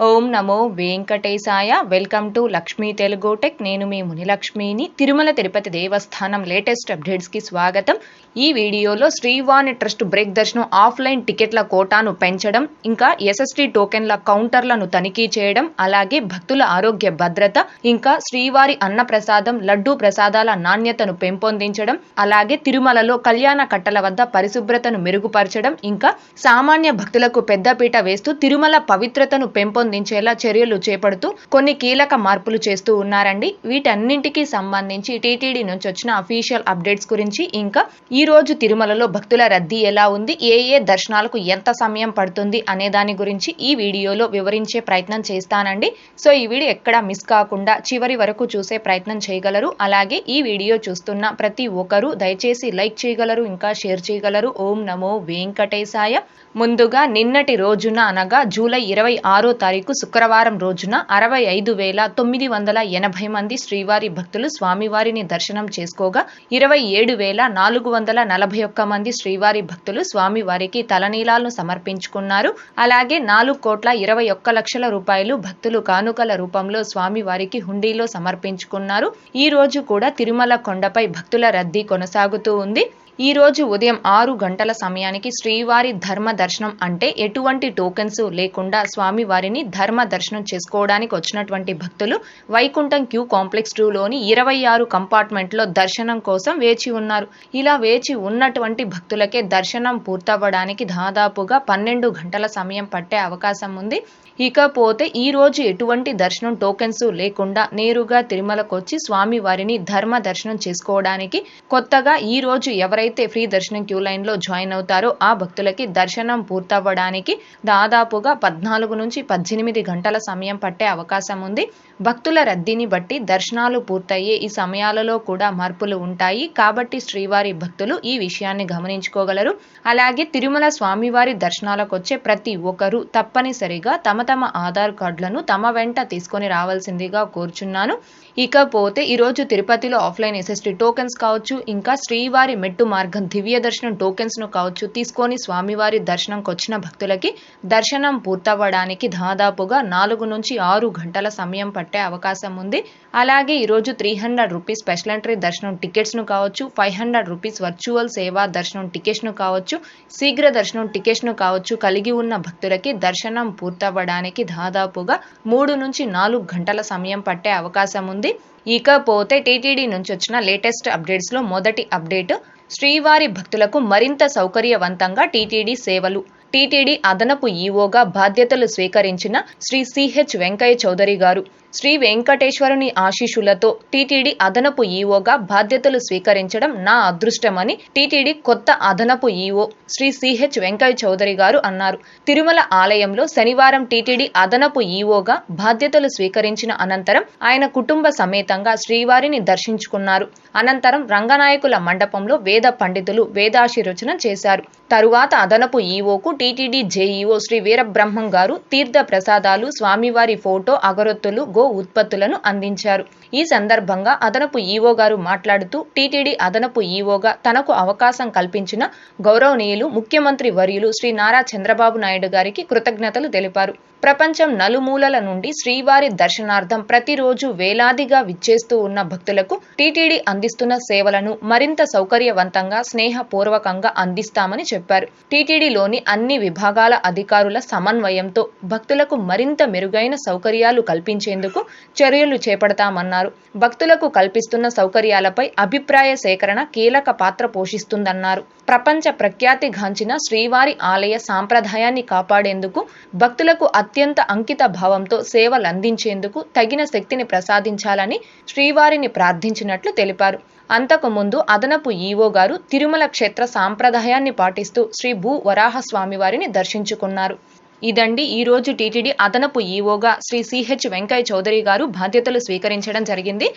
ఓం నమో వెంకటేశాయ. Welcome to Lakshmi Telugu tech. నేను మీ మునిలక్ష్మిని. తిరుమల తిరుపతి దేవస్థానం లేటెస్ట్ అప్డేట్స్కి స్వాగతం. ఈ వీడియోలో శ్రీవాణి ట్రస్ట్ బ్రేక్ దర్శనం ఆఫ్లైన్ టికెట్ల కోటాను పెంచడం ఇంకా ఎస్ఎస్టీ టోకెన్ల కౌంటర్లను తనిఖీ చేయడం అలాగే భక్తుల ఆరోగ్య భద్రత ఇంకా శ్రీవారి అన్న ప్రసాదం లడ్డూ ప్రసాదాల నాణ్యతను పెంపొందించడం అలాగే తిరుమలలో కళ్యాణ కట్టల వద్ద పరిశుభ్రతను మెరుగుపరచడం ఇంకా సామాన్య భక్తులకు పెద్దపీట వేస్తూ తిరుమల పవిత్రతను పెంపొందించేలా చర్యలు చేపడుతూ కొన్ని కీలక మార్పులు చేస్తూ ఉన్నారండి. వీటన్నింటికి సంబంధించి టీటీడీ నుంచి వచ్చిన అఫీషియల్ అప్డేట్స్ గురించి ఇంకా ఈ రోజు తిరుమలలో భక్తుల రద్దీ ఎలా ఉంది ఏ ఏ దర్శనాలకు ఎంత సమయం పడుతుంది అనే దాని గురించి ఈ వీడియోలో వివరించే ప్రయత్నం చేస్తానండి. సో ఈ వీడియో ఎక్కడ మిస్ కాకుండా చివరి వరకు చూసే ప్రయత్నం చేయగలరు. అలాగే ఈ వీడియో చూస్తున్న ప్రతి ఒక్కరూ దయచేసి లైక్ చేయగలరు ఇంకా షేర్ చేయగలరు. ఓం నమో వెంకటేశాయ. ముందుగా నిన్నటి రోజున అనగా జూలై ఇరవై ఆరో తారీఖు శుక్రవారం రోజున అరవై ఐదు వేల తొమ్మిది వందల ఎనభై మంది శ్రీవారి భక్తులు స్వామివారిని దర్శనం చేసుకోగా ఇరవై ఏడు వేల నాలుగు వందల నలభై ఒక్క మంది శ్రీవారి భక్తులు స్వామివారికి తలనీలాలను సమర్పించుకున్నారు. అలాగే నాలుగు కోట్ల ఇరవై ఒక్క లక్షల రూపాయలు భక్తులు కానుకల రూపంలో స్వామివారికి హుండీలో సమర్పించుకున్నారు. ఈ రోజు కూడా తిరుమల కొండపై భక్తుల రద్దీ కొనసాగుతూ ఉంది. ఈ రోజు ఉదయం ఆరు గంటల సమయానికి శ్రీవారి ధర్మ దర్శనం అంటే ఎటువంటి టోకెన్స్ లేకుండా స్వామివారిని ధర్మ దర్శనం చేసుకోవడానికి వచ్చినటువంటి భక్తులు వైకుంఠం క్యూ కాంప్లెక్స్ టూలోని ఇరవై ఆరు కంపార్ట్మెంట్లో దర్శనం కోసం వేచి ఉన్నారు. ఇలా వేచి ఉన్నటువంటి భక్తులకే దర్శనం పూర్తవ్వడానికి దాదాపుగా పన్నెండు గంటల సమయం పట్టే అవకాశం ఉంది. ఇకపోతే ఈ రోజు ఎటువంటి దర్శనం టోకెన్స్ లేకుండా నేరుగా తిరుమలకు వచ్చి స్వామివారిని ధర్మ దర్శనం చేసుకోవడానికి కొత్తగా ఈ రోజు ఎవరైతే ఫ్రీ దర్శనం క్యూ లైన్లో జాయిన్ అవుతారో ఆ భక్తులకి దర్శనం పూర్తవ్వడానికి దాదాపుగా పద్నాలుగు నుంచి పద్దెనిమిది గంటల సమయం పట్టే అవకాశం ఉంది. భక్తుల రద్దీని బట్టి దర్శనాలు పూర్తయ్యే ఈ సమయాలలో కూడా మార్పులు ఉంటాయి. కాబట్టి శ్రీవారి భక్తులు ఈ విషయాన్ని గమనించుకోగలరు. అలాగే తిరుమల స్వామివారి దర్శనాలకు వచ్చే ప్రతి ఒక్కరూ తప్పనిసరిగా తమ తమ ఆధార్ కార్డులను తమ వెంట తీసుకొని రావాల్సిందిగా కోరుచున్నాను. ఇకపోతే ఈరోజు తిరుపతిలో ఆఫ్లైన్ ఎస్ఎస్టీ టోకెన్స్ కావచ్చు ఇంకా శ్రీవారి మెట్టు మార్గం దివ్య దర్శనం టోకెన్స్ను కావచ్చు తీసుకొని స్వామివారి దర్శనంకి వచ్చిన భక్తులకి దర్శనం పూర్తవ్వడానికి దాదాపుగా నాలుగు నుంచి ఆరు గంటల సమయం పట్టే అవకాశం ఉంది. అలాగే ఈరోజు three hundred rupees special entry దర్శనం టికెట్స్ను కావచ్చు ఫైవ్ హండ్రెడ్ రూపీస్ వర్చువల్ సేవా దర్శనం టికెట్స్ను కావచ్చు శీఘ్ర దర్శనం టికెట్స్ను కావచ్చు కలిగి ఉన్న భక్తులకి దర్శనం పూర్తవ్వడానికి దాదాపుగా మూడు నుంచి నాలుగు గంటల సమయం పట్టే అవకాశం ఉంది. ఇకపోతే టీటీడీ నుంచి వచ్చిన లేటెస్ట్ అప్డేట్స్లో మొదటి అప్డేట్ శ్రీవారి భక్తులకు మరింత సౌకర్యవంతంగా టీటీడీ సేవలు. టీటీడీ అదనపు ఈవోగా బాధ్యతలు స్వీకరించిన శ్రీ సిహెచ్ వెంకయ్య చౌదరి గారు. శ్రీ వెంకటేశ్వరుని ఆశీషులతో టీటీడీ అదనపు ఈవోగా బాధ్యతలు స్వీకరించడం నా అదృష్టమని టీటీడీ కొత్త అదనపు ఈవో శ్రీ సిహెచ్ వెంకయ్య చౌదరి గారు అన్నారు. తిరుమల ఆలయంలో శనివారం టీటీడీ అదనపు ఈవోగా బాధ్యతలు స్వీకరించిన అనంతరం ఆయన కుటుంబ సమేతంగా శ్రీవారిని దర్శించుకున్నారు. అనంతరం రంగనాయకుల మండపంలో వేద పండితులు వేదాశీర్వచనం చేశారు. తరువాత అదనపు ఈవోకు టీటీడీ జేఈఓ శ్రీ వీరబ్రహ్మం గారు తీర్థ ప్రసాదాలు స్వామివారి ఫోటో అగరొత్తులు గో ఉత్పత్తులను అందించారు. ఈ సందర్భంగా అదనపు ఈవో గారు మాట్లాడుతూ టీటీడీ అదనపు ఈవోగా తనకు అవకాశం కల్పించిన గౌరవనీయులు ముఖ్యమంత్రి వర్యులు శ్రీ నారా చంద్రబాబు నాయుడు గారికి కృతజ్ఞతలు తెలిపారు. ప్రపంచం నలుమూలల నుండి శ్రీవారి దర్శనార్థం ప్రతిరోజు వేలాదిగా విచ్చేస్తూ ఉన్న భక్తులకు టీటీడీ అందిస్తున్న సేవలను మరింత సౌకర్యవంతంగా స్నేహపూర్వకంగా అందిస్తామని చెప్పారు. టీటీడీలోని అన్ని విభాగాల అధికారుల సమన్వయంతో భక్తులకు మరింత మెరుగైన సౌకర్యాలు కల్పించేందుకు చర్యలు చేపడతామన్నారు. భక్తులకు కల్పిస్తున్న సౌకర్యాలపై అభిప్రాయ సేకరణ కీలక పాత్ర పోషిస్తుందన్నారు. ప్రపంచ ప్రఖ్యాతిగాంచిన శ్రీవారి ఆలయ సాంప్రదాయాన్ని కాపాడేందుకు భక్తులకు అత్యంత అంకిత భావంతో సేవలు అందించేందుకు తగిన శక్తిని ప్రసాదించాలని శ్రీవారిని ప్రార్థించినట్లు తెలిపారు. అంతకుముందు అదనపు ఈవో గారు తిరుమల క్షేత్ర సాంప్రదాయాన్ని పాటిస్తూ శ్రీ భూ వరాహ స్వామివారిని దర్శించుకున్నారు. ఇదండి ఈ రోజు టీటీడీ అదనపు ఈవోగా శ్రీ సిహెచ్ వెంకయ్య చౌదరి గారు బాధ్యతలు స్వీకరించడం జరిగింది.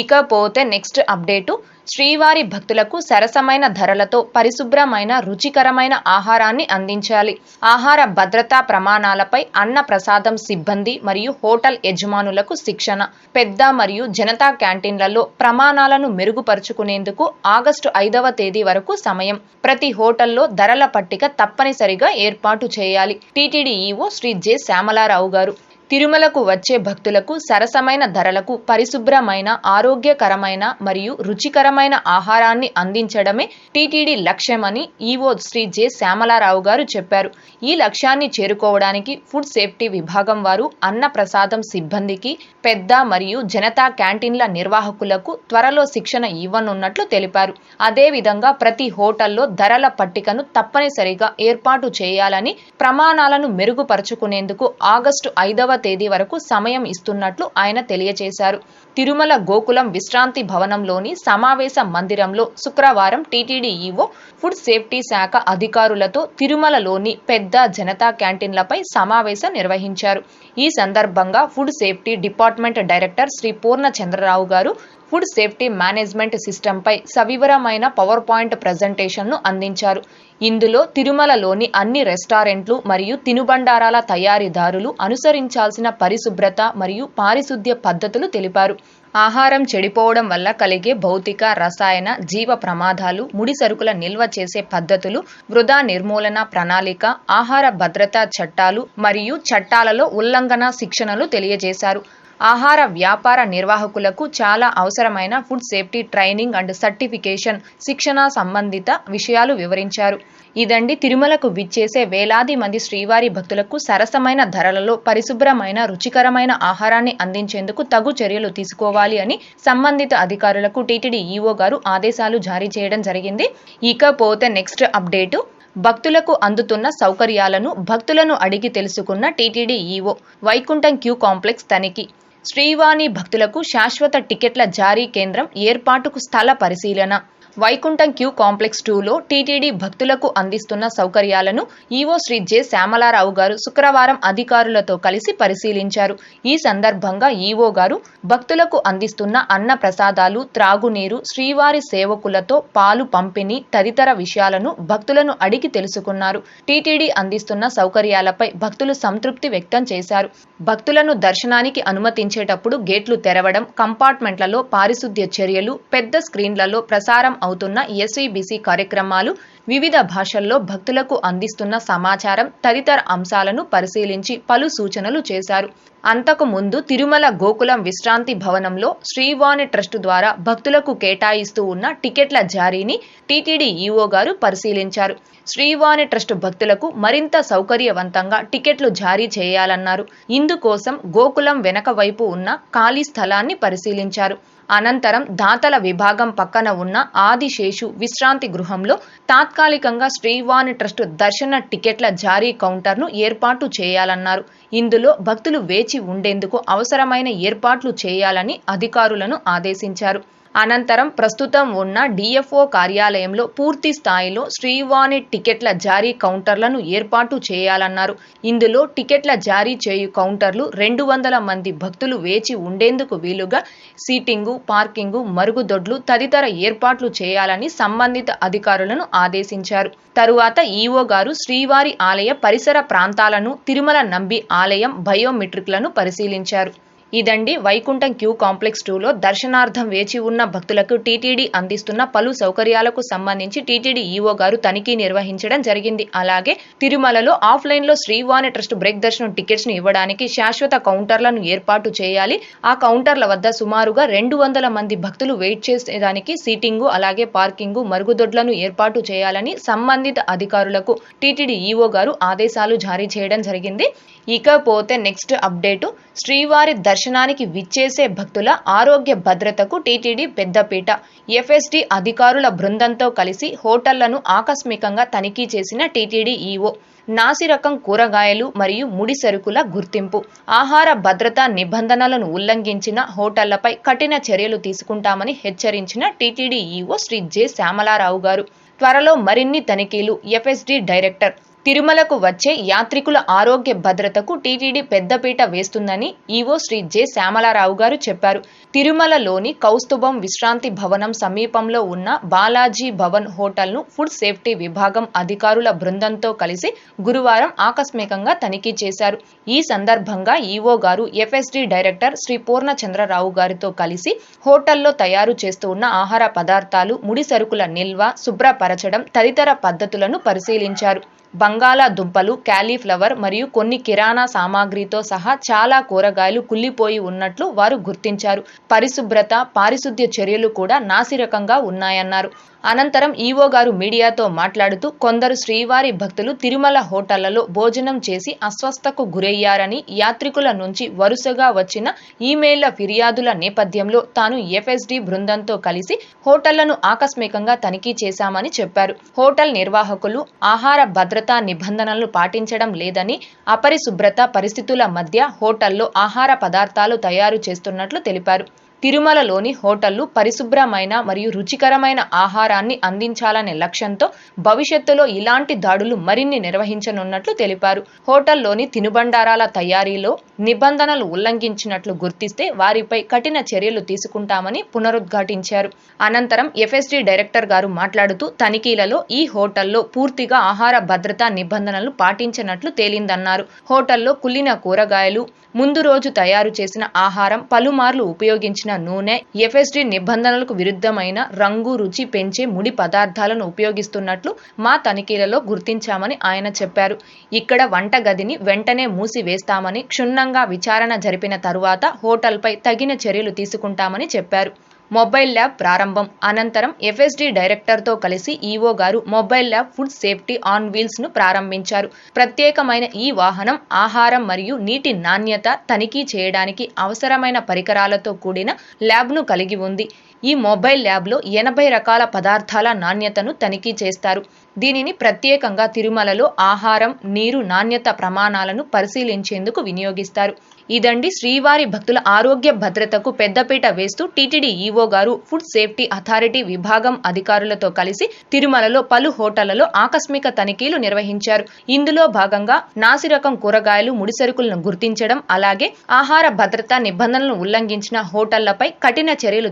ఇకపోతే నెక్స్ట్ అప్డేటు శ్రీవారి భక్తులకు సరసమైన ధరలతో పరిశుభ్రమైన రుచికరమైన ఆహారాన్ని అందించాలి. ఆహార భద్రతా ప్రమాణాలపై అన్న ప్రసాదం సిబ్బంది మరియు హోటల్ యజమానులకు శిక్షణ. పెద్ద మరియు జనతా క్యాంటీన్లలో ప్రమాణాలను మెరుగుపరుచుకునేందుకు ఆగస్టు ఐదవ తేదీ వరకు సమయం. ప్రతి హోటల్లో ధరల పట్టిక తప్పనిసరిగా ఏర్పాటు చేయాలి. TTD EO Shri J. Syamala Rao garu. తిరుమలకు వచ్చే భక్తులకు సరసమైన ధరలకు పరిశుభ్రమైన ఆరోగ్యకరమైన మరియు రుచికరమైన ఆహారాన్ని అందించడమే టీటీడీ లక్ష్యమని ఈవో శ్రీ జె. శ్యామలారావు గారు చెప్పారు. ఈ లక్ష్యాన్ని చేరుకోవడానికి ఫుడ్ సేఫ్టీ విభాగం వారు అన్న ప్రసాదం సిబ్బందికి పెద్ద మరియు జనతా క్యాంటీన్ల నిర్వాహకులకు త్వరలో శిక్షణ ఇవ్వనున్నట్లు తెలిపారు. అదేవిధంగా ప్రతి హోటల్లో ధరల పట్టికను తప్పనిసరిగా ఏర్పాటు చేయాలని ప్రమాణాలను మెరుగుపరుచుకునేందుకు ఆగస్టు ఐదవ తేదీ వరకు సమయం ఇస్తున్నట్లు ఆయన తెలియజేశారు తిరుమల గోకులం విశ్రాంతి భవనంలోని సమావేశ మందిరంలో శుక్రవారం టీటీడీ ఈవో ఫుడ్ సేఫ్టీ శాఖ అధికారులతో తిరుమలలోని పెద్ద జనతా క్యాంటీన్లపై సమావేశం నిర్వహించారు. ఈ సందర్భంగా food safety department director Shri Purna Chandra Rao garu food safety management సిస్టంపై సవివరమైన పవర్ పాయింట్ ప్రజెంటేషన్ను అందించారు. ఇందులో తిరుమలలోని అన్ని రెస్టారెంట్లు మరియు తినుబండారాల తయారీదారులు అనుసరించాల్సిన పరిశుభ్రత మరియు పారిశుద్ధ్య పద్ధతులు తెలిపారు. ఆహారం చెడిపోవడం వల్ల కలిగే భౌతిక రసాయన జీవ ప్రమాదాలు ముడి సరుకుల నిల్వ చేసే పద్ధతులు వృధా నిర్మూలన ప్రణాళిక ఆహార భద్రతా చట్టాలు మరియు చట్టాలలో ఉల్లంఘన శిక్షణలు తెలియజేశారు. ఆహార వ్యాపార నిర్వాహకులకు చాలా అవసరమైన food safety training and certification శిక్షణ సంబంధిత విషయాలు వివరించారు. ఇదండి తిరుమలకు విచ్చేసే వేలాది మంది శ్రీవారి భక్తులకు సరసమైన ధరలలో పరిశుభ్రమైన రుచికరమైన ఆహారాన్ని అందించేందుకు తగు చర్యలు తీసుకోవాలి అని సంబంధిత అధికారులకు టీటీడీ ఈఓ గారు ఆదేశాలు జారీ చేయడం జరిగింది. ఇకపోతే నెక్స్ట్ అప్డేటు. భక్తులకు అందుతున్న సౌకర్యాలను భక్తులను అడిగి తెలుసుకున్న TTD EO Vaikuntham queue complex తనిఖీ. శ్రీవాణి భక్తులకు శాశ్వత టికెట్ల జారీ కేంద్రం ఏర్పాటుకు స్థల పరిశీలన. వైకుంఠం క్యూ కాంప్లెక్స్ టూలో టీటీడీ భక్తులకు అందిస్తున్న సౌకర్యాలను ఈవో శ్రీ జె శ్యామలారావు గారు శుక్రవారం అధికారులతో కలిసి పరిశీలించారు. ఈ సందర్భంగా ఈవో గారు భక్తులకు అందిస్తున్న అన్న ప్రసాదాలు త్రాగునీరు శ్రీవారి సేవకులతో పాలు పంపిణీ తదితర విషయాలను భక్తులను అడిగి తెలుసుకున్నారు. టీటీడీ అందిస్తున్న సౌకర్యాలపై భక్తులు సంతృప్తి వ్యక్తం చేశారు. భక్తులను దర్శనానికి అనుమతించేటప్పుడు గేట్లు తెరవడం కంపార్ట్మెంట్లలో పారిశుద్ధ్య చర్యలు పెద్ద స్క్రీన్లలో ప్రసారం అవుతున్న ఎస్వీబీసీ కార్యక్రమాలు వివిధ భాషల్లో భక్తులకు అందిస్తున్న సమాచారం తదితర అంశాలను పరిశీలించి పలు సూచనలు చేశారు. అంతకు ముందు తిరుమల గోకులం విశ్రాంతి భవనంలో శ్రీవాణి ట్రస్ట్ ద్వారా భక్తులకు కేటాయిస్తూ ఉన్న టికెట్ల జారీని టీటీడీ ఈవో గారు పరిశీలించారు. శ్రీవాణి ట్రస్ట్ భక్తులకు మరింత సౌకర్యవంతంగా టికెట్లు జారీ చేయాలన్నారు. ఇందుకోసం గోకులం వెనక వైపు ఉన్న ఖాళీ స్థలాన్ని పరిశీలించారు. అనంతరం దాతల విభాగం పక్కన ఉన్న ఆదిశేషు విశ్రాంతి గృహంలో తాత్కాలికంగా శ్రీవాణి ట్రస్ట్ దర్శన టికెట్ల జారీ కౌంటర్ను ఏర్పాటు చేయాలన్నారు. ఇందులో భక్తులు వేచి ఉండేందుకు అవసరమైన ఏర్పాట్లు చేయాలని అధికారులను ఆదేశించారు. అనంతరం ప్రస్తుతం ఉన్న డిఎఫ్ఓ కార్యాలయంలో పూర్తి స్థాయిలో శ్రీవాణి టికెట్ల జారీ కౌంటర్లను ఏర్పాటు చేయాలన్నారు. ఇందులో టికెట్ల జారీ చేయు కౌంటర్లు రెండు వందల మంది భక్తులు వేచి ఉండేందుకు వీలుగా సీటింగు పార్కింగు మరుగుదొడ్లు తదితర ఏర్పాట్లు చేయాలని సంబంధిత అధికారులను ఆదేశించారు. తరువాత ఈవో గారు శ్రీవారి ఆలయ పరిసర ప్రాంతాలను తిరుమల నంబి ఆలయం బయోమెట్రిక్లను పరిశీలించారు. ఇదండి వైకుంఠం క్యూ కాంప్లెక్స్ టూలో దర్శనార్థం వేచి ఉన్న భక్తులకు టీటీడీ అందిస్తున్న పలు సౌకర్యాలకు సంబంధించి టీటీడీ ఈవో గారు తనిఖీ నిర్వహించడం జరిగింది. అలాగే తిరుమలలో ఆఫ్లైన్లో శ్రీవాణి ట్రస్ట్ బ్రేక్ దర్శనం టికెట్స్ను ఇవ్వడానికి శాశ్వత కౌంటర్లను ఏర్పాటు చేయాలి. ఆ కౌంటర్ల వద్ద సుమారుగా రెండు వందల మంది భక్తులు వెయిట్ చేసేదానికి సీటింగు అలాగే పార్కింగు మరుగుదొడ్లను ఏర్పాటు చేయాలని సంబంధిత అధికారులకు టీటీడీ ఈవో గారు ఆదేశాలు జారీ చేయడం జరిగింది. ఇకపోతే నెక్స్ట్ అప్డేటు. శ్రీవారి దర్శనానికి విచ్చేసే భక్తుల ఆరోగ్య భద్రతకు టీటీడీ పెద్దపీట. ఎఫ్ఎస్డి అధికారుల బృందంతో కలిసి హోటళ్ళను ఆకస్మికంగా తనిఖీ చేసిన టీటీడీ ఈవో. నాసిరకం కూరగాయలు మరియు ముడి సరుకుల గుర్తింపు. ఆహార భద్రతా నిబంధనలను ఉల్లంఘించిన హోటళ్ళపై కఠిన చర్యలు తీసుకుంటామని హెచ్చరించిన TTD EO Shri J. Shyamalarao గారు. త్వరలో మరిన్ని తనిఖీలు ఎఫ్ఎస్డి డైరెక్టర్ తిరుమలకు వచ్చే యాత్రికుల ఆరోగ్య భద్రతకు టీటీడీ పెద్దపీట వేస్తుందని ఈవో శ్రీ జె. శ్యామలారావు గారు చెప్పారు. తిరుమలలోని కౌస్తుభం విశ్రాంతి భవనం సమీపంలో ఉన్న బాలాజీ భవన్ హోటల్ను ఫుడ్ సేఫ్టీ విభాగం అధికారుల బృందంతో కలిసి గురువారం ఆకస్మికంగా తనిఖీ చేశారు. ఈ సందర్భంగా ఈవో గారు ఎఫ్ఎస్డి డైరెక్టర్ శ్రీ పూర్ణచంద్రరావు గారితో కలిసి హోటల్లో తయారు చేస్తూ ఉన్న ఆహార పదార్థాలు ముడి సరుకుల నిల్వ శుభ్రపరచడం తదితర పద్ధతులను పరిశీలించారు. బంగాళాదుంపలు క్యాలీఫ్లవర్ మరియు కొన్ని కిరాణా సామాగ్రితో సహా చాలా కూరగాయలు కుళ్ళిపోయి ఉన్నట్లు వారు గుర్తించారు. పరిశుభ్రత పారిశుద్ధ్య చర్యలు కూడా నాసిరకంగా ఉన్నాయన్నారు. అనంతరం ఈవో గారు మీడియాతో మాట్లాడుతూ కొందరు శ్రీవారి భక్తులు తిరుమల హోటళ్ళలో భోజనం చేసి అస్వస్థకు గురయ్యారని యాత్రికుల నుంచి వరుసగా వచ్చిన ఈమెయిల్ల ఫిర్యాదుల నేపథ్యంలో తాను ఎఫ్ఎస్డి బృందంతో కలిసి హోటళ్ళను ఆకస్మికంగా తనిఖీ చేశామని చెప్పారు. హోటల్ నిర్వాహకులు ఆహార భద్రతా నిబంధనలు పాటించడం లేదని అపరిశుభ్రత పరిస్థితుల మధ్య హోటల్లో ఆహార పదార్థాలు తయారు చేస్తున్నట్లు తెలిపారు. తిరుమలలోని హోటళ్ళు పరిశుభ్రమైన మరియు రుచికరమైన ఆహారాన్ని అందించాలనే లక్ష్యంతో భవిష్యత్తులో ఇలాంటి దాడులు మరిన్ని నిర్వహించనున్నట్లు తెలిపారు. హోటల్లోని తినుబండారాల తయారీలో నిబంధనలు ఉల్లంఘించినట్లు గుర్తిస్తే వారిపై కఠిన చర్యలు తీసుకుంటామని పునరుద్ఘాటించారు. అనంతరం ఎఫ్ఎస్డి డైరెక్టర్ గారు మాట్లాడుతూ తనిఖీలలో ఈ హోటల్లో పూర్తిగా ఆహార భద్రతా నిబంధనలు పాటించినట్లు తేలిందన్నారు. హోటల్లో కుళ్ళిన కూరగాయలు ముందు రోజు తయారు చేసిన ఆహారం పలుమార్లు ఉపయోగించిన నూనె ఎఫ్ఎస్డి నిబంధనలకు విరుద్ధమైన రంగు రుచి పెంచే ముడి పదార్థాలను ఉపయోగిస్తున్నట్లు మా తనిఖీలలో గుర్తించామని ఆయన చెప్పారు. ఇక్కడ వంటగదిని వెంటనే మూసివేస్తామని క్షుణ్ణంగా విచారణ జరిపిన తరువాత హోటల్పై తగిన చర్యలు తీసుకుంటామని చెప్పారు. మొబైల్ ల్యాబ్ ప్రారంభం. అనంతరం ఎఫ్ఎస్డి డైరెక్టర్తో కలిసి ఈవో గారు mobile lab food safety on వీల్స్ను ప్రారంభించారు. ప్రత్యేకమైన ఈ వాహనం ఆహారం మరియు నీటి నాణ్యత తనిఖీ చేయడానికి అవసరమైన పరికరాలతో కూడిన ల్యాబ్ను కలిగి ఉంది. ఈ మొబైల్ ల్యాబ్లో ఎనభై రకాల పదార్థాల నాణ్యతను తనిఖీ చేస్తారు. దీనిని ప్రత్యేకంగా తిరుమలలో ఆహారం నీరు నాణ్యత ప్రమాణాలను పరిశీలించేందుకు వినియోగిస్తారు. ఇదండి శ్రీవారి భక్తుల ఆరోగ్య భద్రతకు పెద్దపీట వేస్తూ టీటీడీ ఈవో గారు ఫుడ్ సేఫ్టీ అథారిటీ విభాగం అధికారులతో కలిసి తిరుమలలో పలు హోటళ్ళలో ఆకస్మిక తనిఖీలు నిర్వహించారు. ఇందులో భాగంగా నాసిరకం కూరగాయలు ముడిసరుకులను గుర్తించడం అలాగే ఆహార భద్రతా నిబంధనలను ఉల్లంఘించిన హోటళ్ళపై కఠిన చర్యలు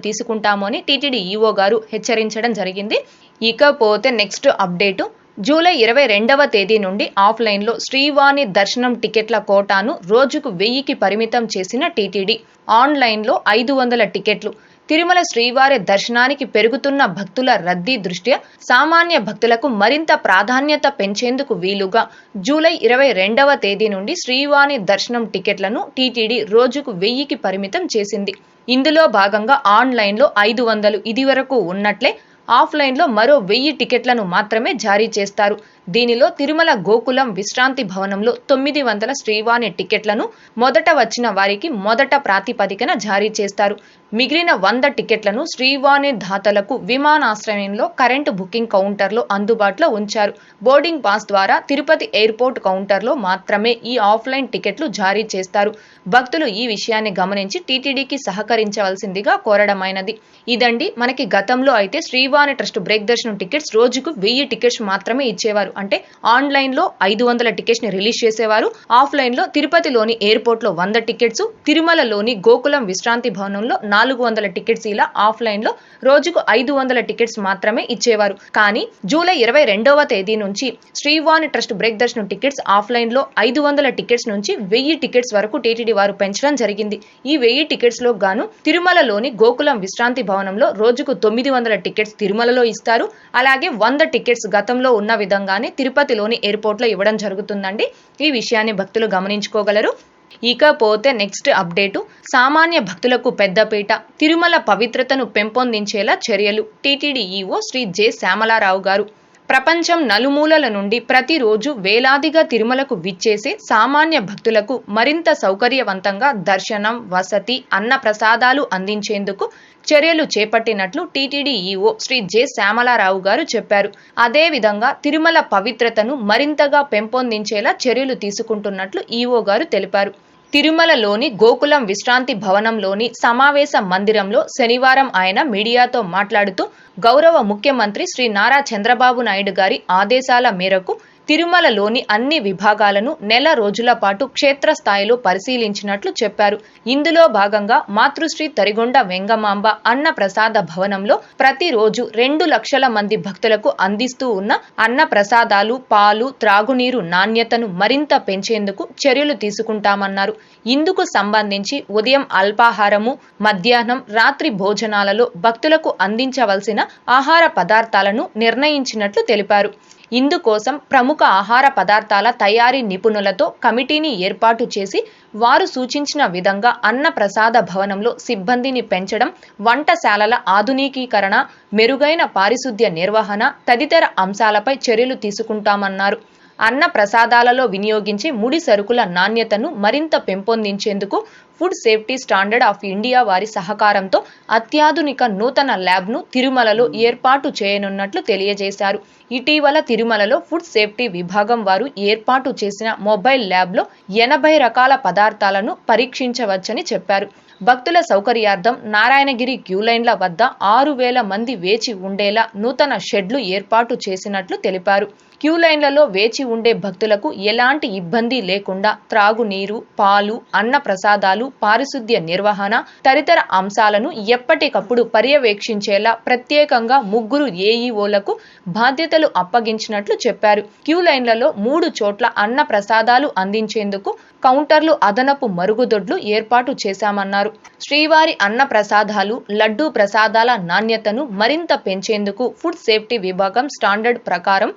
చేస్తాము అని టీటీడీ ఈవో గారు హెచ్చరించడం జరిగింది. ఇకపోతే నెక్స్ట్ అప్డేటు. జూలై ఇరవై రెండవ తేదీ నుండి ఆఫ్లైన్లో శ్రీవాణి దర్శనం టికెట్ల కోటాను రోజుకు వెయ్యికి పరిమితం చేసిన టీటీడీ. ఆన్లైన్లో ఐదు వందల టికెట్లు. తిరుమల శ్రీవారి దర్శనానికి పెరుగుతున్న భక్తుల రద్దీ దృష్ట్యా సామాన్య భక్తులకు మరింత ప్రాధాన్యత పెంచేందుకు వీలుగా జూలై ఇరవై రెండవ తేదీ నుండి శ్రీవాణి దర్శనం టికెట్లను టీటీడీ రోజుకు వెయ్యికి పరిమితం చేసింది. ఇందులో భాగంగా ఆన్లైన్లో ఐదు వందలు ఇదివరకు ఉన్నట్లే ఆఫ్లైన్లో మరో వెయ్యి టికెట్లను మాత్రమే జారీ చేస్తారు. దీనిలో తిరుమల గోకులం విశ్రాంతి భవనంలో తొమ్మిది వందల శ్రీవాణి టికెట్లను మొదట వచ్చిన వారికి మొదట ప్రాతిపదికన జారీ చేస్తారు. మిగిలిన వంద టికెట్లను శ్రీవాణి దాతలకు విమానాశ్రయంలో కరెంటు బుకింగ్ కౌంటర్లో అందుబాటులో ఉంచారు. బోర్డింగ్ పాస్ ద్వారా తిరుపతి ఎయిర్పోర్ట్ కౌంటర్లో మాత్రమే ఈ ఆఫ్లైన్ టికెట్లు జారీ చేస్తారు. భక్తులు ఈ విషయాన్ని గమనించి టీటీడీకి సహకరించవలసిందిగా కోరడమైనది. ఇదండి మనకి గతంలో అయితే శ్రీవాణి ట్రస్ట్ బ్రేక్ దర్శనం టికెట్స్ రోజుకు వెయ్యి టికెట్స్ మాత్రమే ఇచ్చేవారు. అంటే ఆన్లైన్లో ఐదు వందల టికెట్స్ని రిలీజ్ చేసేవారు. ఆఫ్లైన్లో తిరుపతిలోని ఎయిర్పోర్ట్లో వంద టికెట్స్ తిరుమలలోని గోకులం విశ్రాంతి భవనంలో నాలుగు వందల టికెట్స్ ఇలా ఆఫ్లైన్లో రోజుకు ఐదు వందల టికెట్స్ మాత్రమే ఇచ్చేవారు. కానీ జూలై ఇరవై రెండవ తేదీ నుంచి శ్రీవాణి ట్రస్ట్ బ్రేక్ దర్శనం టికెట్స్ ఆఫ్లైన్లో ఐదు వందల టికెట్స్ నుంచి వెయ్యి టికెట్స్ వరకు టీటీడీ వారు పెంచడం జరిగింది. ఈ వెయ్యి టికెట్స్లో గాను తిరుమలలోని గోకులం విశ్రాంతి భవనంలో రోజుకు తొమ్మిది వందల టికెట్స్ తిరుమలలో ఇస్తారు. అలాగే వంద టికెట్స్ గతంలో ఉన్న విధంగానే తిరుపతిలోని ఎయిర్పోర్ట్లో ఇవ్వడం జరుగుతుందండి. ఈ విషయాన్ని భక్తులు గమనించుకోగలరు. ఇకపోతే నెక్స్ట్ అప్డేటు. సామాన్య భక్తులకు పెద్దపీట తిరుమల పవిత్రతను పెంపొందించేలా చర్యలు. TTD Shri J. శ్యామలారావు గారు. ప్రపంచం నలుమూలల నుండి ప్రతిరోజు వేలాదిగా తిరుమలకు విచ్చేసే సామాన్య భక్తులకు మరింత సౌకర్యవంతంగా దర్శనం వసతి అన్న ప్రసాదాలు అందించేందుకు చర్యలు చేపట్టినట్లు TTD EO Shri J Shyamalarao గారు చెప్పారు. అదేవిధంగా తిరుమల పవిత్రతను మరింతగా పెంపొందించేలా చర్యలు తీసుకుంటున్నట్లు ఈఓ గారు తెలిపారు. తిరుమలలోని గోకులం విశ్రాంతి భవనంలోని సమావేశ మందిరంలో శనివారం ఆయన మీడియాతో మాట్లాడుతూ గౌరవ ముఖ్యమంత్రి శ్రీ నారా చంద్రబాబు నాయుడు గారి ఆదేశాల మేరకు తిరుమలలోని అన్ని విభాగాలను నెల రోజుల పాటు క్షేత్రస్థాయిలో పరిశీలించినట్లు చెప్పారు. ఇందులో భాగంగా మాతృశ్రీ తరిగొండ వెంగమాంబ అన్న ప్రసాద భవనంలో ప్రతిరోజు రెండు లక్షల మంది భక్తులకు అందిస్తూ ఉన్న అన్న ప్రసాదాలు పాలు త్రాగునీరు నాణ్యతను మరింత పెంచేందుకు చర్యలు తీసుకుంటామన్నారు. ఇందుకు సంబంధించి ఉదయం అల్పాహారము మధ్యాహ్నం రాత్రి భోజనాలలో భక్తులకు అందించవలసిన ఆహార పదార్థాలను నిర్ణయించినట్లు తెలిపారు. ఇందుకోసం ప్రముఖ ఆహార పదార్థాల తయారీ నిపుణులతో కమిటీని ఏర్పాటు చేసి వారు సూచించిన విధంగా అన్న ప్రసాద భవనంలో సిబ్బందిని పెంచడం వంటశాలల ఆధునికీకరణ మెరుగైన పారిశుద్ధ్య నిర్వహణ తదితర అంశాలపై చర్యలు తీసుకుంటామన్నారు. అన్న ప్రసాదాలలో వినియోగించే ముడి సరుకుల నాణ్యతను మరింత పెంపొందించేందుకు food safety standard of India వారి సహకారంతో అత్యాధునిక నూతన ల్యాబ్ను తిరుమలలో ఏర్పాటు చేయనున్నట్లు తెలియజేశారు. ఇటీవల తిరుమలలో ఫుడ్ సేఫ్టీ విభాగం వారు ఏర్పాటు చేసిన మొబైల్ ల్యాబ్లో ఎనభై రకాల పదార్థాలను పరీక్షించవచ్చని చెప్పారు. భక్తుల సౌకర్యార్థం నారాయణగిరి క్యూలైన్ల వద్ద ఆరు వేల మంది వేచి ఉండేలా నూతన షెడ్లు ఏర్పాటు చేసినట్లు తెలిపారు. క్యూ లైన్లలో వేచి ఉండే భక్తులకు ఎలాంటి ఇబ్బంది లేకుండా త్రాగునీరు పాలు అన్న ప్రసాదాలు పారిశుద్ధ్య నిర్వహణ తదితర అంశాలను ఎప్పటికప్పుడు పర్యవేక్షించేలా ప్రత్యేకంగా ముగ్గురు ఏఈఓలకు బాధ్యతలు అప్పగించినట్లు చెప్పారు. క్యూ లైన్లలో మూడు చోట్ల అన్న ప్రసాదాలు అందించేందుకు కౌంటర్లు అదనపు మరుగుదొడ్లు ఏర్పాటు చేశామన్నారు. శ్రీవారి అన్న ప్రసాదాలు లడ్డూ ప్రసాదాల నాణ్యతను మరింత పెంచేందుకు ఫుడ్ సేఫ్టీ విభాగం స్టాండర్డ్ ప్రకారం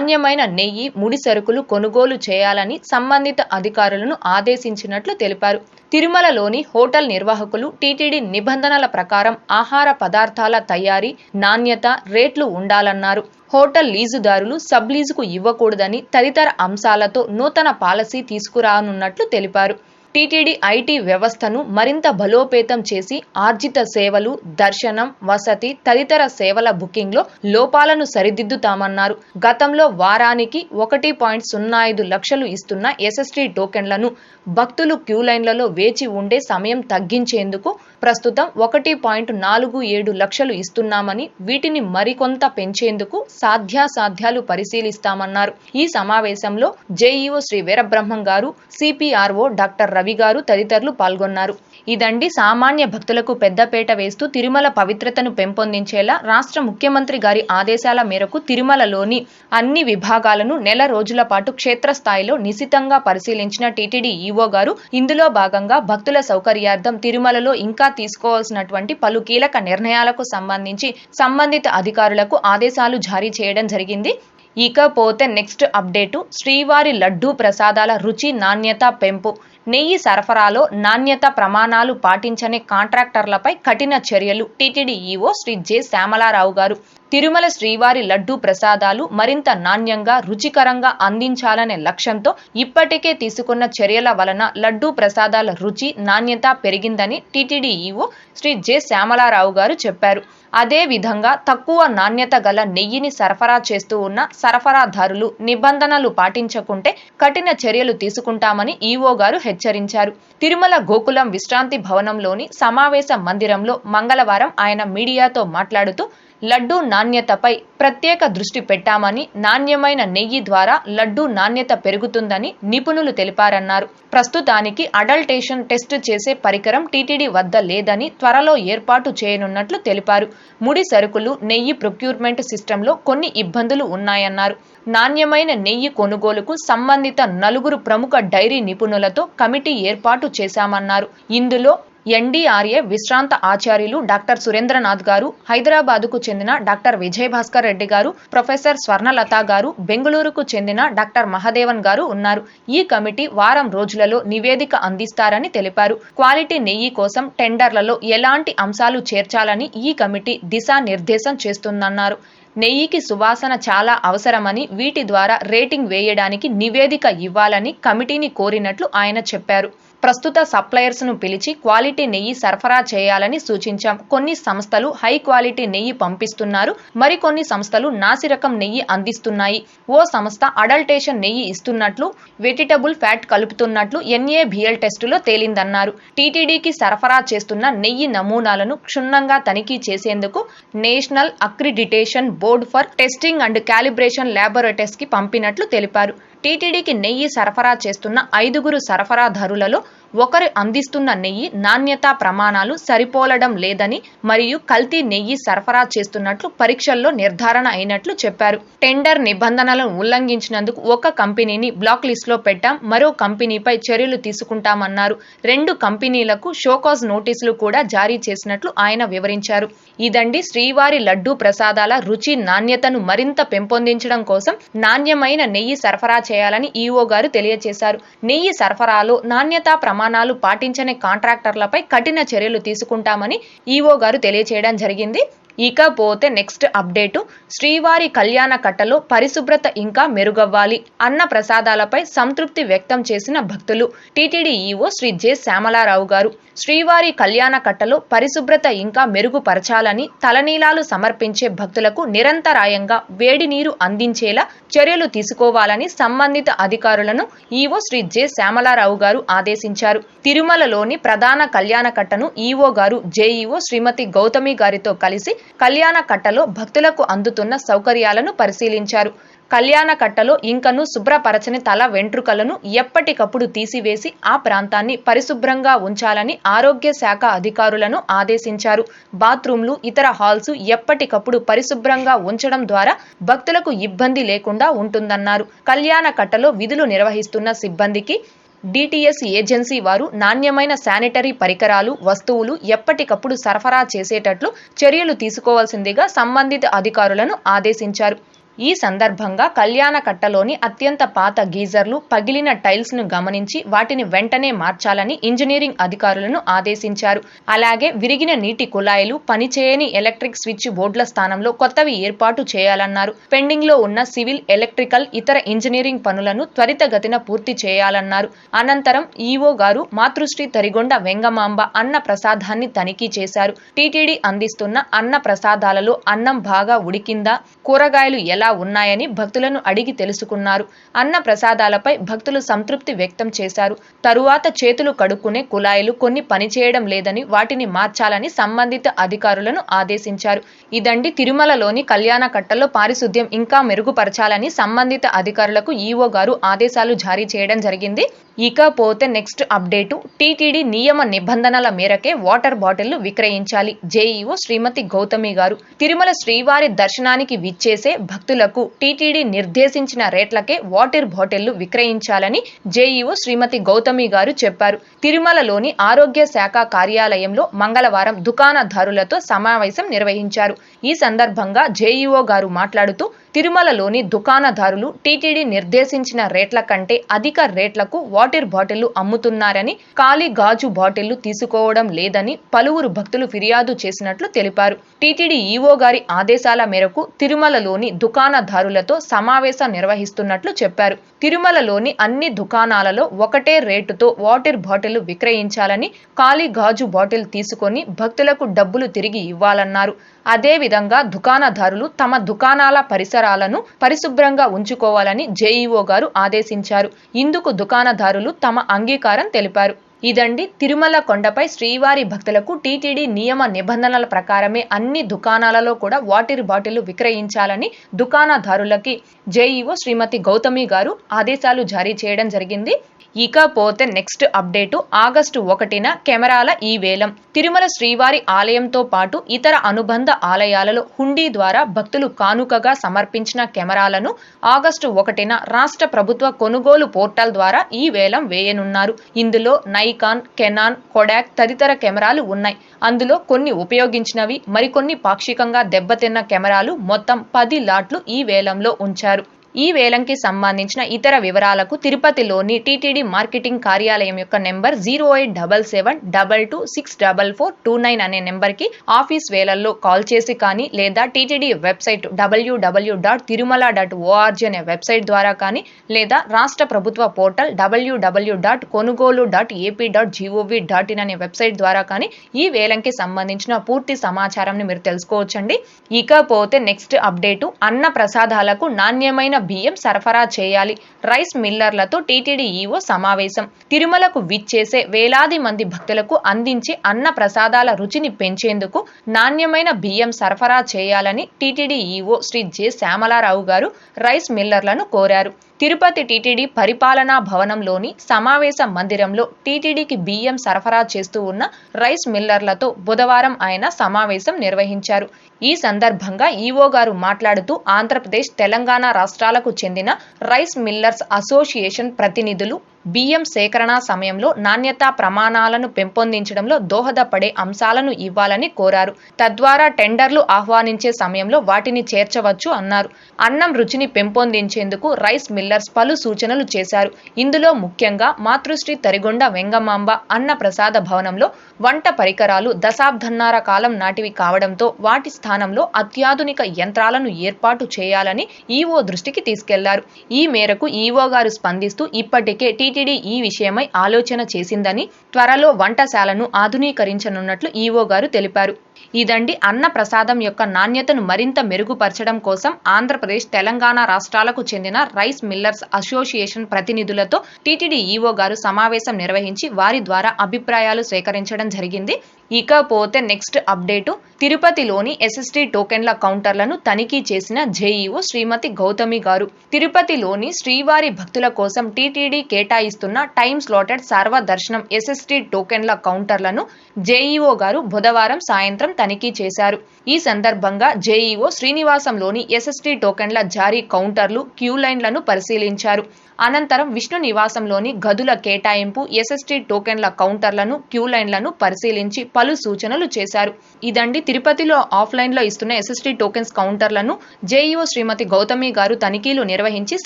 నాణ్యమైన నెయ్యి ముడి సరుకులు కొనుగోలు చేయాలని సంబంధిత అధికారులను ఆదేశించినట్లు తెలిపారు. తిరుమలలోని హోటల్ నిర్వాహకులు టీటీడీ నిబంధనల ప్రకారం ఆహార పదార్థాల తయారీ నాణ్యత రేట్లు ఉండాలన్నారు. హోటల్ లీజుదారులు సబ్ లీజుకు ఇవ్వకూడదని తదితర అంశాలతో నూతన పాలసీ తీసుకురానున్నట్లు తెలిపారు. టీటీడీ ఐటీ వ్యవస్థను మరింత బలోపేతం చేసి ఆర్జిత సేవలు దర్శనం వసతి తదితర సేవల బుకింగ్లో లోపాలను సరిదిద్దుతామన్నారు. గతంలో వారానికి ఒకటి పాయింట్ సున్నా ఐదు లక్షలు ఇస్తున్న ఎస్ఎస్టీ టోకెన్లను భక్తులు క్యూ లైన్లలో వేచి ఉండే సమయం తగ్గించేందుకు ప్రస్తుతం ఒకటి పాయింట్ నాలుగు ఏడు లక్షలు ఇస్తున్నామని వీటిని మరికొంత పెంచేందుకు సాధ్యాసాధ్యాలు పరిశీలిస్తామన్నారు. ఈ సమావేశంలో జేఈఓ శ్రీ వీరబ్రహ్మం గారు సిపిఆర్ఓ డాక్టర్ రవి గారు తదితరులు పాల్గొన్నారు. ఇదండి సామాన్య భక్తులకు పెద్దపేట వేస్తూ తిరుమల పవిత్రతను పెంపొందించేలా రాష్ట్ర ముఖ్యమంత్రి గారి ఆదేశాల మేరకు తిరుమలలోని అన్ని విభాగాలను నెల రోజుల పాటు క్షేత్రస్థాయిలో నిశితంగా పరిశీలించిన టీటీడీ ఈవో గారు ఇందులో భాగంగా భక్తుల సౌకర్యార్థం తిరుమలలో ఇంకా తీసుకోవాల్సినటువంటి పలు కీలక నిర్ణయాలకు సంబంధించి సంబంధిత అధికారులకు ఆదేశాలు జారీ చేయడం జరిగింది. ఇకపోతే నెక్స్ట్ అప్డేటు శ్రీవారి లడ్డూ ప్రసాదాల రుచి నాణ్యత పెంపు నెయ్యి సరఫరాలో నాణ్యత ప్రమాణాలు పాటించని కాంట్రాక్టర్లపై కఠిన చర్యలు. TTD EO Shri J. Shyamalarao గారు. తిరుమల శ్రీవారి లడ్డూ ప్రసాదాలు మరింత నాణ్యంగా రుచికరంగా అందించాలనే లక్ష్యంతో ఇప్పటికే తీసుకున్న చర్యల వలన లడ్డూ ప్రసాదాల రుచి నాణ్యత పెరిగిందని TTD EO Shri J. Shyamalarao గారు చెప్పారు. అదే విధంగా తక్కువ నాణ్యత గల నెయ్యిని సరఫరా చేస్తూ ఉన్న సరఫరాదారులు నిబంధనలు పాటించకుంటే కఠిన చర్యలు తీసుకుంటామని ఈవో గారు హెచ్చరించారు. తిరుమల గోకులం విశ్రాంతి భవనంలోని సమావేశ మందిరంలో మంగళవారం ఆయన మీడియాతో మాట్లాడుతూ లడ్డూ నాణ్యతపై ప్రత్యేక దృష్టి పెట్టామని నాణ్యమైన నెయ్యి ద్వారా లడ్డూ నాణ్యత పెరుగుతుందని నిపుణులు తెలిపారన్నారు. ప్రస్తుతానికి అడల్టేషన్ టెస్ట్ చేసే పరికరం టీటీడీ వద్ద లేదని త్వరలో ఏర్పాటు చేయనున్నట్లు తెలిపారు. ముడి సరుకులు నెయ్యి ప్రొక్యూర్మెంట్ సిస్టంలో కొన్ని ఇబ్బందులు ఉన్నాయన్నారు. నాణ్యమైన నెయ్యి కొనుగోలుకు సంబంధిత నలుగురు ప్రముఖ డైరీ నిపుణులతో కమిటీ ఏర్పాటు చేశామన్నారు. ఇందులో ఎన్డీఆర్ఏ విశ్రాంత ఆచార్యులు డాక్టర్ సురేంద్రనాథ్ గారు హైదరాబాదుకు చెందిన డాక్టర్ విజయభాస్కర్ రెడ్డి గారు ప్రొఫెసర్ స్వర్ణలత గారు బెంగళూరుకు చెందిన డాక్టర్ మహదేవన్ గారు ఉన్నారు. ఈ కమిటీ వారం రోజులలో నివేదిక అందిస్తారని తెలిపారు. క్వాలిటీ నెయ్యి కోసం టెండర్లలో ఎలాంటి అంశాలు చేర్చాలని ఈ కమిటీ దిశానిర్దేశం చేస్తుందన్నారు. నెయ్యికి సువాసన చాలా అవసరమని వీటి ద్వారా రేటింగ్ వేయడానికి నివేదిక ఇవ్వాలని కమిటీని కోరినట్లు ఆయన చెప్పారు. ప్రస్తుత సప్లయర్స్ను పిలిచి క్వాలిటీ నెయ్యి సరఫరా చేయాలని సూచించాం. కొన్ని సంస్థలు హై క్వాలిటీ నెయ్యి పంపిస్తున్నారు. మరికొన్ని సంస్థలు నాసిరకం నెయ్యి అందిస్తున్నాయి. ఓ సంస్థ అడల్టేషన్ నెయ్యి ఇస్తున్నట్లు వెజిటబుల్ ఫ్యాట్ కలుపుతున్నట్లు ఎన్ఏబిఎల్ టెస్టులో తేలిందన్నారు. టీటీడీకి సరఫరా చేస్తున్న నెయ్యి నమూనాలను క్షుణ్ణంగా తనిఖీ చేసేందుకు national accreditation board for testing and calibration ల్యాబొరేటరీస్కి పంపినట్లు తెలిపారు. టీటీడీకి నెయ్యి సరఫరా చేస్తున్న ఐదుగురు సరఫరాదారులలో ఒకరు అందిస్తున్న నెయ్యి నాణ్యతా ప్రమాణాలు సరిపోలడం లేదని మరియు కల్తీ నెయ్యి సరఫరా చేస్తున్నట్లు పరీక్షల్లో నిర్ధారణ అయినట్లు చెప్పారు. టెండర్ నిబంధనలను ఉల్లంఘించినందుకు ఒక కంపెనీని బ్లాక్ లిస్ట్లో పెట్టాం మరో కంపెనీపై చర్యలు తీసుకుంటామన్నారు. రెండు కంపెనీలకు షోకాజ్ నోటీసులు కూడా జారీ చేసినట్లు ఆయన వివరించారు. ఇదండి శ్రీవారి లడ్డూ ప్రసాదాల రుచి నాణ్యతను మరింత పెంపొందించడం కోసం నాణ్యమైన నెయ్యి సరఫరా చేయాలని ఈఓ గారు తెలియజేశారు. నెయ్యి సరఫరాలో నాణ్యతా ప్రమాణాలు పాటించని కాంట్రాక్టర్లపై కఠిన చర్యలు తీసుకుంటామని ఈవో గారు తెలియజేయడం జరిగింది. ఇకపోతే నెక్స్ట్ అప్డేటు. శ్రీవారి కళ్యాణ కట్టలో పరిశుభ్రత ఇంకా మెరుగవ్వాలి అన్న ప్రసాదాలపై సంతృప్తి వ్యక్తం చేసిన భక్తులు. TTD EO Shri J Shyamalarao గారు. శ్రీవారి కళ్యాణ కట్టలో పరిశుభ్రత ఇంకా మెరుగుపరచాలని తలనీలాలు సమర్పించే భక్తులకు నిరంతరాయంగా వేడి నీరు అందించేలా చర్యలు తీసుకోవాలని సంబంధిత అధికారులను ఈవో శ్రీ జె శ్యామలారావు గారు ఆదేశించారు. తిరుమలలోని ప్రధాన కళ్యాణ కట్టను ఈవో గారు జేఈఓ శ్రీమతి గౌతమి గారితో కలిసి కళ్యాణ కట్టలో భక్తులకు అందుతున్న సౌకర్యాలను పరిశీలించారు. కళ్యాణ కట్టలో ఇంకను శుభ్రపరచని తల వెంట్రుకలను ఎప్పటికప్పుడు తీసివేసి ఆ ప్రాంతాన్ని పరిశుభ్రంగా ఉంచాలని ఆరోగ్య శాఖ అధికారులను ఆదేశించారు. బాత్రూంలు ఇతర హాల్స్ ఎప్పటికప్పుడు పరిశుభ్రంగా ఉంచడం ద్వారా భక్తులకు ఇబ్బంది లేకుండా ఉంటుందన్నారు. కళ్యాణ కట్టలో విధులు నిర్వహిస్తున్న సిబ్బందికి డిటిఎస్ ఏజెన్సీ వారు నాణ్యమైన శానిటరీ పరికరాలు వస్తువులు ఎప్పటికప్పుడు సరఫరా చేసేటట్లు చర్యలు తీసుకోవాల్సిందిగా సంబంధిత అధికారులను ఆదేశించారు. ఈ సందర్భంగా కళ్యాణకట్టలోని అత్యంత పాత గీజర్లు పగిలిన టైల్స్ను గమనించి వాటిని వెంటనే మార్చాలని ఇంజనీరింగ్ అధికారులను ఆదేశించారు. అలాగే విరిగిన నీటి కుళాయిలు పనిచేయని ఎలక్ట్రిక్ స్విచ్ బోర్డుల స్థానంలో కొత్తవి ఏర్పాటు చేయాలన్నారు. పెండింగ్లో ఉన్న సివిల్ ఎలక్ట్రికల్ ఇతర ఇంజనీరింగ్ పనులను త్వరితగతిన పూర్తి చేయాలన్నారు. అనంతరం ఈవో గారు మాతృశ్రీ తరిగొండ వెంగమాంబ అన్న ప్రసాదాన్ని తనిఖీ చేశారు. టీటీడీ అందిస్తున్న అన్న ప్రసాదాలలో అన్నం బాగా ఉడికిందా? కూరగాయలు ఎలా ఉన్నాయని భక్తులను అడిగి తెలుసుకున్నారు. అన్న ప్రసాదాలపై భక్తులు సంతృప్తి వ్యక్తం చేశారు. తరువాత చేతులు కడుక్కునే కుళాయిలు కొన్ని పనిచేయడం లేదని వాటిని మార్చాలని సంబంధిత అధికారులను ఆదేశించారు. ఇదండి తిరుమలలోని కళ్యాణ కట్టలో పారిశుద్ధ్యం ఇంకా మెరుగుపరచాలని సంబంధిత అధికారులకు ఈఓ గారు ఆదేశాలు జారీ చేయడం జరిగింది. ఇకపోతే నెక్స్ట్ అప్డేటు. టీటీడీ నియమ నిబంధనల మేరకే వాటర్ బాటిళ్ళు విక్రయించాలి. జేఈఓ శ్రీమతి గౌతమి గారు. తిరుమల శ్రీవారి దర్శనానికి విచ్చేసే వ్యక్తులకు టీటీడీ నిర్దేశించిన రేట్లకే వాటర్ బాటిళ్ళు విక్రయించాలని జేఈఓ శ్రీమతి గౌతమి గారు చెప్పారు. తిరుమలలోని ఆరోగ్య శాఖ కార్యాలయంలో మంగళవారం దుకాణదారులతో సమావేశం నిర్వహించారు. ఈ సందర్భంగా జేఈఓ గారు మాట్లాడుతూ తిరుమలలోని దుకాణదారులు టీటీడీ నిర్దేశించిన రేట్ల కంటే అధిక రేట్లకు వాటర్ బాటిళ్ళు అమ్ముతున్నారని ఖాళీ గాజు బాటిళ్ళు తీసుకోవడం లేదని పలువురు భక్తులు ఫిర్యాదు చేసినట్లు తెలిపారు. టీటీడీ ఈవో గారి ఆదేశాల మేరకు తిరుమలలోని దుకాణదారులతో సమావేశం నిర్వహిస్తున్నట్లు చెప్పారు. తిరుమలలోని అన్ని దుకాణాలలో ఒకటే రేటుతో వాటర్ బాటిళ్ళు విక్రయించాలని ఖాళీ గాజు బాటిల్ తీసుకొని భక్తులకు డబ్బులు తిరిగి ఇవ్వాలన్నారు. అదేవిధంగా దుకాణదారులు తమ దుకాణాల పరిసరాలను పరిశుభ్రంగా ఉంచుకోవాలని జేఈఓ గారు ఆదేశించారు. ఇందుకు దుకాణదారులు తమ అంగీకారం తెలిపారు. ఇదండి తిరుమల కొండపై శ్రీవారి భక్తులకు టీటీడీ నియమ నిబంధనల ప్రకారమే అన్ని దుకాణాలలో కూడా వాటర్ బాటిల్ విక్రయించాలని దుకాణదారులకి జేఈఓ శ్రీమతి గౌతమి గారు ఆదేశాలు జారీ చేయడం జరిగింది. ఇకపోతే నెక్స్ట్ అప్డేటు. ఆగస్టు ఒకటిన కెమెరాల ఈ వేలం. తిరుమల శ్రీవారి ఆలయంతో పాటు ఇతర అనుబంధ ఆలయాలలో హుండీ ద్వారా భక్తులు కానుకగా సమర్పించిన కెమెరాలను ఆగస్టు ఒకటిన రాష్ట్ర ప్రభుత్వ కొనుగోలు పోర్టల్ ద్వారా ఈ వేలం వేయనున్నారు. ఇందులో నైకాన్ కెనాన్ కొడాక్ తదితర కెమెరాలు ఉన్నాయి. అందులో కొన్ని ఉపయోగించినవి మరికొన్ని పాక్షికంగా దెబ్బతిన్న కెమెరాలు మొత్తం పది లాట్లు ఈ వేలంలో ఉంచారు. ఈ వేలంకి సంబంధించిన ఇతర వివరాలకు తిరుపతిలోని టీటీడీ మార్కెటింగ్ కార్యాలయం యొక్క number zero eight double seven double two six double four two nine అనే నెంబర్కి ఆఫీస్ వేలల్లో కాల్ చేసి కానీ లేదా TTD website W W dot Tirumala dot O R G అనే వెబ్సైట్ ద్వారా కానీ లేదా రాష్ట్ర ప్రభుత్వ పోర్టల్ డబ్ల్యూడబ్ల్యూ డాట్ కొనుగోలు dot AP dot G O V dot in అనే వెబ్సైట్ ద్వారా కానీ ఈ వేలంకి సంబంధించిన పూర్తి సమాచారాన్ని మీరు తెలుసుకోవచ్చండి. ఇకపోతే నెక్స్ట్ అప్డేటు అన్న ప్రసాదాలకు నాణ్యమైన బియ్యం సరఫరా చేయాలి. రైస్ మిల్లర్లతో టీటీడీ ఈవో సమావేశం. తిరుమలకు విచ్చేసే వేలాది మంది భక్తులకు అందించి అన్న ప్రసాదాల రుచిని పెంచేందుకు నాణ్యమైన బియ్యం సరఫరా చేయాలని TTD EO Shri J. Shyamalarao గారు రైస్ మిల్లర్లను కోరారు. తిరుపతి టీటీడీ పరిపాలనా భవనంలోని సమావేశ మందిరంలో టీటీడీకి బియ్యం సరఫరా చేస్తూ ఉన్న రైస్ మిల్లర్లతో బుధవారం ఆయన సమావేశం నిర్వహించారు. ఈ సందర్భంగా ఈవో గారు మాట్లాడుతూ ఆంధ్రప్రదేశ్ తెలంగాణ రాష్ట్రాలకు చెందిన రైస్ మిల్లర్స్ అసోసియేషన్ ప్రతినిధులు బియ్యం సేకరణ సమయంలో నాణ్యతా ప్రమాణాలను పెంపొందించడంలో దోహదపడే అంశాలను ఇవ్వాలని కోరారు. తద్వారా టెండర్లు ఆహ్వానించే సమయంలో వాటిని చేర్చవచ్చు అన్నారు. అన్నం రుచిని పెంపొందించేందుకు రైస్ మిల్లర్స్ పలు సూచనలు చేశారు. ఇందులో ముఖ్యంగా మాతృశ్రీ తరిగొండ వెంగమాంబ అన్న ప్రసాద భవనంలో వంట పరికరాలు దశాబ్దన్నర కాలం నాటివి కావడంతో వాటి స్థానంలో అత్యాధునిక యంత్రాలను ఏర్పాటు చేయాలని ఈవో దృష్టికి తీసుకెళ్ళారు. ఈ మేరకు ఈవో గారు స్పందిస్తూ ఇప్పటికే టీటీడీ ఈ విషయమై ఆలోచన చేసిందని త్వరలో వంటశాలను ఆధునీకరించనున్నట్లు ఈవో గారు తెలిపారు. ఇదండి అన్న ప్రసాదం యొక్క నాణ్యతను మరింత మెరుగుపరచడం కోసం ఆంధ్రప్రదేశ్ తెలంగాణ రాష్ట్రాలకు చెందిన రైస్ మిల్లర్స్ అసోసియేషన్ ప్రతినిధులతో టీటీడీ ఈవో గారు సమావేశం నిర్వహించి వారి ద్వారా అభిప్రాయాలు సేకరించడం జరిగింది. ఇకపోతే నెక్స్ట్ అప్డేటు. తిరుపతిలోని ఎస్ఎస్టీ టోకెన్ల కౌంటర్లను తనిఖీ చేసిన జేఈఓ శ్రీమతి గౌతమి గారు. తిరుపతిలోని శ్రీవారి భక్తుల కోసం టీటీడీ కేటాయిస్తున్న టైం స్లాటెడ్ సర్వదర్శనం ఎస్ఎస్టీ టోకెన్ల కౌంటర్లను జేఈఓ గారు బుధవారం సాయంత్రం తనిఖీ చేశారు. ఈ సందర్భంగా జేఈఓ శ్రీనివాసంలోని ఎస్ఎస్టీ టోకెన్ల జారీ కౌంటర్లు క్యూ లైన్లను పరిశీలించారు. అనంతరం విష్ణు నివాసంలోని గదుల కేటాయింపు ఎస్ఎస్టీ టోకెన్ల కౌంటర్లను క్యూ లైన్లను పరిశీలించి పలు సూచనలు చేశారు. ఇదండి తిరుపతిలో ఆఫ్లైన్లో ఇస్తున్న ఎస్ఎస్టీ టోకెన్స్ కౌంటర్లను జేఈఓ శ్రీమతి గౌతమి గారు తనిఖీలు నిర్వహించి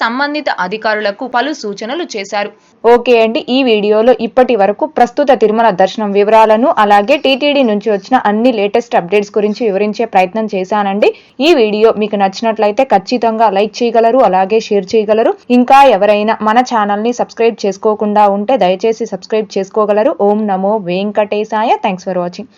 సంబంధిత అధికారులకు పలు సూచనలు చేశారు. ఓకే అండి ఈ వీడియోలో ఇప్పటి వరకు ప్రస్తుత తిరుమల దర్శనం వివరాలను అలాగే టీటీడీ నుంచి వచ్చిన అన్ని లేటెస్ట్ అప్డేట్స్ గురించి వివరించే ప్రయత్నం చేశానండి. ఈ వీడియో మీకు నచ్చినట్లయితే ఖచ్చితంగా లైక్ చేయగలరు అలాగే షేర్ చేయగలరు. ఇంకా ఎవరైనా మన ఛానల్ని సబ్స్క్రైబ్ చేసుకోకుండా ఉంటే దయచేసి సబ్స్క్రైబ్ చేసుకోగలరు. ఓం నమో వెంకటేశాయ. Thanks for watching.